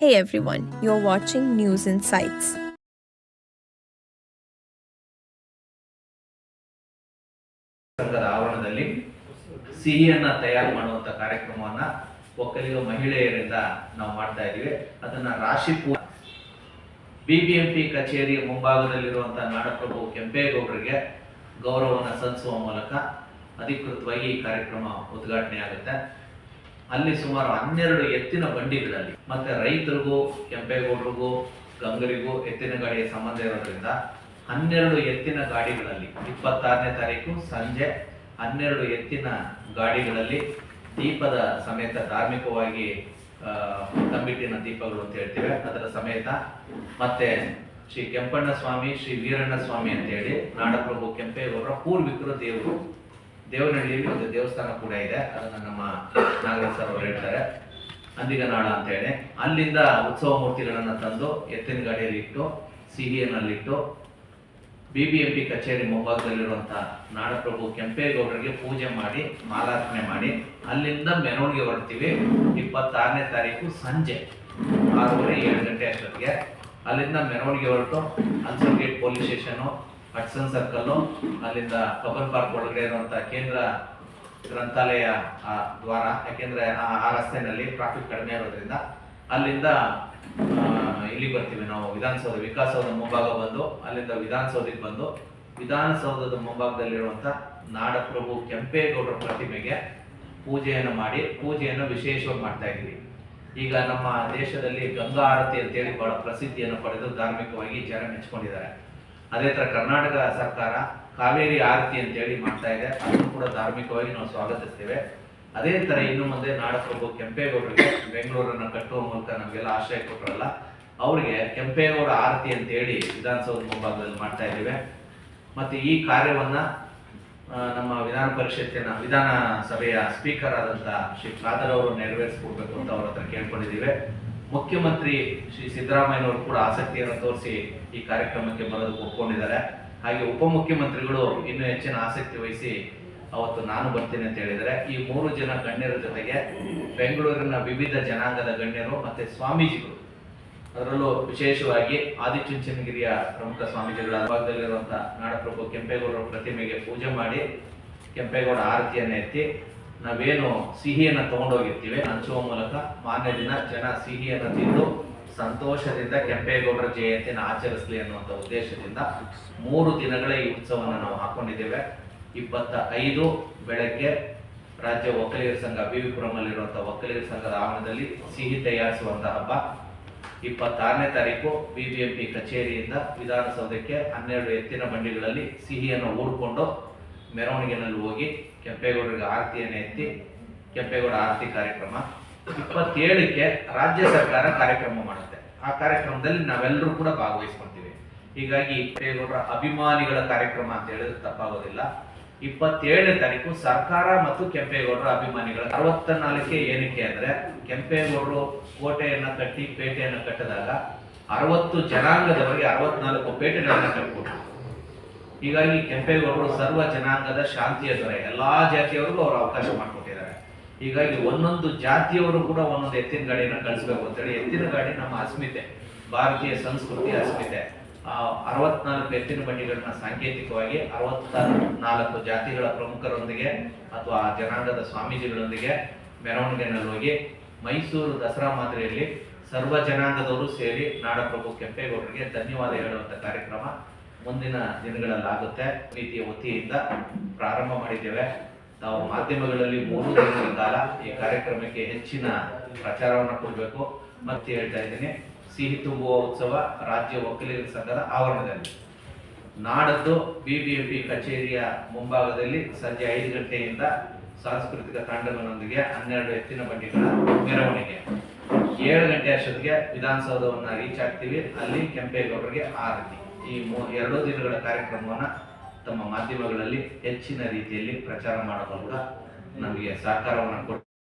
Hey everyone, you're watching News Insights. ಆವರಣದಲ್ಲಿ ಸಿಹಿಯನ್ನ ತಯಾರು ಮಾಡುವಂತ ಕಾರ್ಯಕ್ರಮವನ್ನ ಒಕ್ಕಲಿಗ ಮಹಿಳೆಯರಿಂದ ನಾವು ಮಾಡ್ತಾ ಇದೀವಿ ಅದನ್ನ ರಾಶಿಪೂರ್ ಬಿಬಿಎಂಪಿ ಕಚೇರಿಯ ಮುಂಭಾಗದಲ್ಲಿರುವಂತಹ ನಾಡಪ್ರಭು ಕೆಂಪೇಗೌಡರಿಗೆ ಗೌರವವನ್ನು ಸಲ್ಲಿಸುವ ಮೂಲಕ ಅಧಿಕೃತವಾಗಿ ಈ ಕಾರ್ಯಕ್ರಮ ಉದ್ಘಾಟನೆ ಆಗುತ್ತೆ ಅಲ್ಲಿ ಸುಮಾರು ಹನ್ನೆರಡು ಎತ್ತಿನ ಬಂಡಿಗಳಲ್ಲಿ ಮತ್ತೆ ರೈತರಿಗೂ, ಕೆಂಪೇಗೌಡರಿಗೂ, ಗಂಗರಿಗೂ ಎತ್ತಿನ ಗಾಡಿಯ ಸಂಬಂಧ ಇರೋದ್ರಿಂದ ಹನ್ನೆರಡು ಎತ್ತಿನ ಗಾಡಿಗಳಲ್ಲಿ ಇಪ್ಪತ್ತಾರನೇ ತಾರೀಕು ಸಂಜೆ ಹನ್ನೆರಡು ಎತ್ತಿನ ಗಾಡಿಗಳಲ್ಲಿ ದೀಪದ ಸಮೇತ ಧಾರ್ಮಿಕವಾಗಿ ಕಂಬಿಟ್ಟಿನ ದೀಪಗಳು ಅಂತ ಹೇಳ್ತೇವೆ. ಅದರ ಸಮೇತ ಮತ್ತೆ ಶ್ರೀ ಕೆಂಪಣ್ಣ ಸ್ವಾಮಿ ಶ್ರೀ ವೀರಣ್ಣ ಸ್ವಾಮಿ ಅಂತ ಹೇಳಿ ನಾಡಪ್ರಭು ಕೆಂಪೇಗೌಡರ ಪೂರ್ವಿಕರು ದೇವರು ದೇವನಹಳ್ಳಿಯಲ್ಲಿ ಒಂದು ದೇವಸ್ಥಾನ ಕೂಡ ಇದೆ. ಅದನ್ನು ನಮ್ಮ ನಾಗರಾಜ್ ಸರ್ ಅವರು ಹೇಳ್ತಾರೆ. ಅಂದಿಗನಾಳ ಅಂತ ಹೇಳಿ. ಅಲ್ಲಿಂದ ಉತ್ಸವ ಮೂರ್ತಿಗಳನ್ನ ತಂದು ಎತ್ತಿನ ಗಾಡಿಯಲ್ಲಿ ಇಟ್ಟು ಸಿಹಿಯನ್ನಲ್ಲಿಟ್ಟು ಬಿಬಿಎಂಪಿ ಕಚೇರಿ ಮುಂಭಾಗದಲ್ಲಿರುವಂತಹ ನಾಡಪ್ರಭು ಕೆಂಪೇಗೌಡರಿಗೆ ಪೂಜೆ ಮಾಡಿ, ಮಾಲಾರ್ಪಣೆ ಮಾಡಿ, ಅಲ್ಲಿಂದ ಮೆರವಣಿಗೆ ಹೊರಡ್ತೀವಿ. ಇಪ್ಪತ್ತಾರನೇ ತಾರೀಕು ಸಂಜೆ ಆರೂವರೆ ಏಳು ಗಂಟೆ ಅಷ್ಟೊತ್ತಿಗೆ. ಅಲ್ಲಿಂದ ಮೆರವಣಿಗೆ ಹೊರಟು, answer gate police station Hudson circle ಅಲ್ಲಿಂದ ಕಬ್ಬನ್ ಪಾರ್ಕ್ ಒಳಗಡೆ ಇರುವಂಥ ಕೇಂದ್ರ ಗ್ರಂಥಾಲಯ ದ್ವಾರ, ಯಾಕೆಂದ್ರೆ ಆ ರಸ್ತೆನಲ್ಲಿ ಟ್ರಾಫಿಕ್ ಕಡಿಮೆ ಇರೋದ್ರಿಂದ ಅಲ್ಲಿಂದ ಇಲ್ಲಿ ಬರ್ತೀವಿ ನಾವು ವಿಧಾನಸೌಧ ವಿಕಾಸೌಧ ಮುಂಭಾಗ ಬಂದು, ಅಲ್ಲಿಂದ ವಿಧಾನಸೌಧಕ್ಕೆ ಬಂದು, ವಿಧಾನಸೌಧದ ಮುಂಭಾಗದಲ್ಲಿರುವಂಥ ನಾಡಪ್ರಭು ಕೆಂಪೇಗೌಡರ ಪ್ರತಿಮೆಗೆ ಪೂಜೆಯನ್ನು ಮಾಡಿ, ಪೂಜೆಯನ್ನು ವಿಶೇಷವಾಗಿ ಮಾಡ್ತಾ ಇದ್ದೀವಿ. ಈಗ ನಮ್ಮ ದೇಶದಲ್ಲಿ ಗಂಗಾ ಆರತಿ ಅಂತೇಳಿ ಬಹಳ ಪ್ರಸಿದ್ಧಿಯನ್ನು ಪಡೆದು ಧಾರ್ಮಿಕವಾಗಿ ಜನ ಮೆಚ್ಕೊಂಡಿದ್ದಾರೆ. ಅದೇ ತರ ಕರ್ನಾಟಕ ಸರ್ಕಾರ ಕಾವೇರಿ ಆರತಿ ಅಂತೇಳಿ ಮಾಡ್ತಾ ಇದೆ. ಅದನ್ನು ಕೂಡ ಧಾರ್ಮಿಕವಾಗಿ ನಾವು ಸ್ವಾಗತಿಸ್ತೇವೆ. ಅದೇ ತರ ಇನ್ನು ಮುಂದೆ ನಾಡಪ್ರಭು ಕೆಂಪೇಗೌಡರಿಗೆ ಬೆಂಗಳೂರನ್ನು ಕಟ್ಟುವ ಮೂಲಕ ನಮಗೆಲ್ಲ ಆಶ್ರಯ ಕೊಟ್ಟರಲ್ಲ ಅವರಿಗೆ ಕೆಂಪೇಗೌಡ ಆರತಿ ಅಂತೇಳಿ ವಿಧಾನಸೌಧ ಮುಂಭಾಗದಲ್ಲಿ ಮಾಡ್ತಾ ಇದ್ದೇವೆ. ಮತ್ತೆ ಈ ಕಾರ್ಯವನ್ನ ನಮ್ಮ ವಿಧಾನ ಪರಿಷತ್ತಿನ ವಿಧಾನಸಭೆಯ ಸ್ಪೀಕರ್ ಆದಂತ ಶ್ರೀ ಖಾದರ್ ಅವರು ನೆರವೇರಿಸ್ಕೊಡ್ಬೇಕು ಅಂತ ಅವ್ರ ಹತ್ರ ಕೇಳ್ಕೊಂಡಿದ್ದೀವಿ. ಮುಖ್ಯಮಂತ್ರಿ ಶ್ರೀ ಸಿದ್ದರಾಮಯ್ಯನವರು ಕೂಡ ಆಸಕ್ತಿಯನ್ನು ತೋರಿಸಿ ಈ ಕಾರ್ಯಕ್ರಮಕ್ಕೆ ಬರೋದಕ್ಕೆ ಒಪ್ಕೊಂಡಿದ್ದಾರೆ. ಹಾಗೆ ಉಪಮುಖ್ಯಮಂತ್ರಿಗಳು ಇನ್ನೂ ಹೆಚ್ಚಿನ ಆಸಕ್ತಿ ವಹಿಸಿ ಅವತ್ತು ನಾನು ಬರ್ತೀನಿ ಅಂತ ಹೇಳಿದರೆ ಈ ಮೂರು ಜನ ಗಣ್ಯರ ಜೊತೆಗೆ ಬೆಂಗಳೂರಿನ ವಿವಿಧ ಜನಾಂಗದ ಗಣ್ಯರು ಮತ್ತೆ ಸ್ವಾಮೀಜಿಗಳು. ಅದರಲ್ಲೂ ವಿಶೇಷವಾಗಿ ಆದಿಚುಂಚನಗಿರಿಯ ಪ್ರಮುಖ ಸ್ವಾಮೀಜಿಗಳ ಭಾಗದಲ್ಲಿರುವಂತಹ ನಾಡಪ್ರಭು ಕೆಂಪೇಗೌಡರ ಪ್ರತಿಮೆಗೆ ಪೂಜೆ ಮಾಡಿ ಕೆಂಪೇಗೌಡ ಆರತಿಯನ್ನು ಎತ್ತಿ ನಾವೇನು ಸಿಹಿಯನ್ನು ತಗೊಂಡೋಗಿರ್ತೀವಿ ಹಂಚುವ ಮೂಲಕ ಮಾನ್ಯ ದಿನ ಜನ ಸಿಹಿಯನ್ನು ತಿಂದು ಸಂತೋಷದಿಂದ ಕೆಂಪೇಗೌಡರ ಜಯಂತಿಯನ್ನು ಆಚರಿಸಲಿ ಅನ್ನುವಂಥ ಉದ್ದೇಶದಿಂದ ಮೂರು ದಿನಗಳ ಈ ಉತ್ಸವವನ್ನು ನಾವು ಹಾಕೊಂಡಿದ್ದೇವೆ. ಇಪ್ಪತ್ತ ಐದು ಬೆಳಗ್ಗೆ ರಾಜ್ಯ ಒಕ್ಕಲಿಗರ ಸಂಘ ಬಿವಿಪುರಂನಲ್ಲಿರುವಂಥ ಒಕ್ಕಲಿಗರ ಸಂಘದ ಆವರಣದಲ್ಲಿ ಸಿಹಿ ತಯಾರಿಸುವಂಥ ಹಬ್ಬ. ಇಪ್ಪತ್ತಾರನೇ ತಾರೀಕು ಬಿಬಿಎಂಪಿ ಕಚೇರಿಯಿಂದ ವಿಧಾನಸೌಧಕ್ಕೆ ಹನ್ನೆರಡು ಎತ್ತಿನ ಬಂಡಿಗಳಲ್ಲಿ ಸಿಹಿಯನ್ನು ಊಡ್ಕೊಂಡು ಮೆರವಣಿಗೆನಲ್ಲಿ ಹೋಗಿ ಕೆಂಪೇಗೌಡರಿಗೆ ಆರತಿಯನ್ನು ಎತ್ತಿ ಕೆಂಪೇಗೌಡ ಆರತಿ ಕಾರ್ಯಕ್ರಮ. ಇಪ್ಪತ್ತೇಳಕ್ಕೆ ರಾಜ್ಯ ಸರ್ಕಾರ ಕಾರ್ಯಕ್ರಮ ಮಾಡುತ್ತೆ. ಆ ಕಾರ್ಯಕ್ರಮದಲ್ಲಿ ನಾವೆಲ್ಲರೂ ಕೂಡ ಭಾಗವಹಿಸ್ಕೊಂತೀವಿ. ಹೀಗಾಗಿ ಕೆಂಪೇಗೌಡರ ಅಭಿಮಾನಿಗಳ ಕಾರ್ಯಕ್ರಮ ಅಂತ ಹೇಳಿದ್ರೆ ತಪ್ಪಾಗೋದಿಲ್ಲ. ಇಪ್ಪತ್ತೇಳನೇ ತಾರೀಕು ಸರ್ಕಾರ ಮತ್ತು ಕೆಂಪೇಗೌಡರ ಅಭಿಮಾನಿಗಳ ಅರವತ್ತ ನಾಲ್ಕೇ ಏನಕ್ಕೆ ಅಂದ್ರೆ ಕೆಂಪೇಗೌಡರು ಕೋಟೆಯನ್ನ ಕಟ್ಟಿ ಪೇಟೆಯನ್ನು ಕಟ್ಟಿದಾಗ ಅರವತ್ತು ಜನಾಂಗದವರಿಗೆ ಅರವತ್ನಾಲ್ಕು ಪೇಟೆಗಳನ್ನು ಕಟ್ಟಿಕೊಟ್ರು ಹೀಗಾಗಿ ಕೆಂಪೇಗೌಡರು ಸರ್ವ ಜನಾಂಗದ ಶಾಂತಿಯ ದೊರೆ. ಎಲ್ಲಾ ಜಾತಿಯವರಿಗೂ ಅವರು ಅವಕಾಶ ಮಾಡಿಕೊಟ್ಟಿದ್ದಾರೆ. ಹೀಗಾಗಿ ಒಂದೊಂದು ಜಾತಿಯವರು ಕೂಡ ಒಂದೊಂದು ಎತ್ತಿನ ಗಾಡಿಯನ್ನು ಕಳಿಸ್ಬೇಕು ಅಂತೇಳಿ. ಎತ್ತಿನ ಗಾಡಿ ನಮ್ಮ ಅಸ್ಮಿತೆ, ಭಾರತೀಯ ಸಂಸ್ಕೃತಿ ಅಸ್ಮಿತೆ. ಆ, ಅರವತ್ನಾಲ್ಕು ಎತ್ತಿನ ಬಂಡಿಗಳನ್ನ ಸಾಂಕೇತಿಕವಾಗಿ ಅರವತ್ತ ನಾಲ್ಕು ಜಾತಿಗಳ ಪ್ರಮುಖರೊಂದಿಗೆ ಅಥವಾ ಆ ಜನಾಂಗದ ಸ್ವಾಮೀಜಿಗಳೊಂದಿಗೆ ಮೆರವಣಿಗೆನಲ್ಲಿ ಹೋಗಿ ಮೈಸೂರು ದಸರಾ ಮಾದರಿಯಲ್ಲಿ ಸರ್ವ ಜನಾಂಗದವರು ಸೇರಿ ನಾಡಪ್ರಭು ಕೆಂಪೇಗೌಡರಿಗೆ ಧನ್ಯವಾದ ಹೇಳುವಂಥ ಕಾರ್ಯಕ್ರಮ. ಮುಂದಿನ ದಿನಗಳಲ್ಲಿ ಆಗುತ್ತೆ ರೀತಿಯ ವತಿಯಿಂದ ಪ್ರಾರಂಭ ಮಾಡಿದ್ದೇವೆ. ನಾವು ಮಾಧ್ಯಮಗಳಲ್ಲಿ ಮೂರು ದಿನಗಳ ಕಾಲ ಈ ಕಾರ್ಯಕ್ರಮಕ್ಕೆ ಹೆಚ್ಚಿನ ಪ್ರಚಾರವನ್ನು ಕೊಡಬೇಕು. ಮತ್ತೆ ಹೇಳ್ತಾ ಇದ್ದೀನಿ, ಸಿಹಿ ತುಂಬುವ ಉತ್ಸವ ರಾಜ್ಯ ಒಕ್ಕಲಿಗರ ಸಂಘದ ಆವರಣದಲ್ಲಿ. ನಾಡದ್ದು ಬಿಬಿಎಂಪಿ ಕಚೇರಿಯ ಮುಂಭಾಗದಲ್ಲಿ ಸಂಜೆ ಐದು ಗಂಟೆಯಿಂದ ಸಾಂಸ್ಕೃತಿಕ ತಂಡಗಳೊಂದಿಗೆ ಹನ್ನೆರಡು ಎತ್ತಿನ ಬಂಡಿಗಳ ಮೆರವಣಿಗೆ. ಏಳು ಗಂಟೆ ಅಷ್ಟೊತ್ತಿಗೆ ವಿಧಾನಸೌಧವನ್ನು ರೀಚ್ ಆಗ್ತೀವಿ. ಅಲ್ಲಿ ಕೆಂಪೇಗೌಡರಿಗೆ ಆರತಿ. ಈ ಎರಡೂ ದಿನಗಳ ಕಾರ್ಯಕ್ರಮವನ್ನ ತಮ್ಮ ಮಾಧ್ಯಮಗಳಲ್ಲಿ ಹೆಚ್ಚಿನ ರೀತಿಯಲ್ಲಿ ಪ್ರಚಾರ ಮಾಡಲು ಕೂಡ ನಮಗೆ ಸಹಕಾರವನ್ನು ಕೊಟ್ಟು